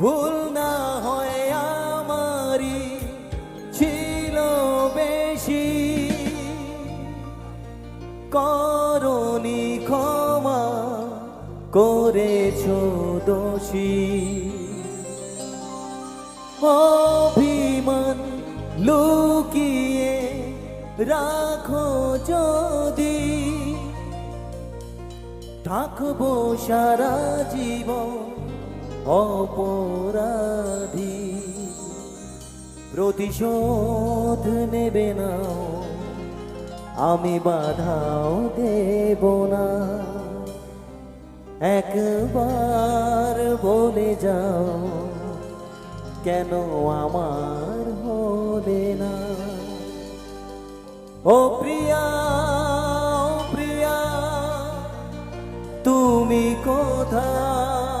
ভুল না হয় আমারই ছিল বেশি। করনি ক্ষমা করেছ দোষী। অভিমান লুকিয়ে রাখো যদি। থাকব সারা জীবন অপরাধী। প্রতিশোধ নেবে না। আমি বাধাও দেব না। একবার বলে যাও, কেন আমার হলে না? ও প্রিয়া প্রিয়া, তুমি কোথায়?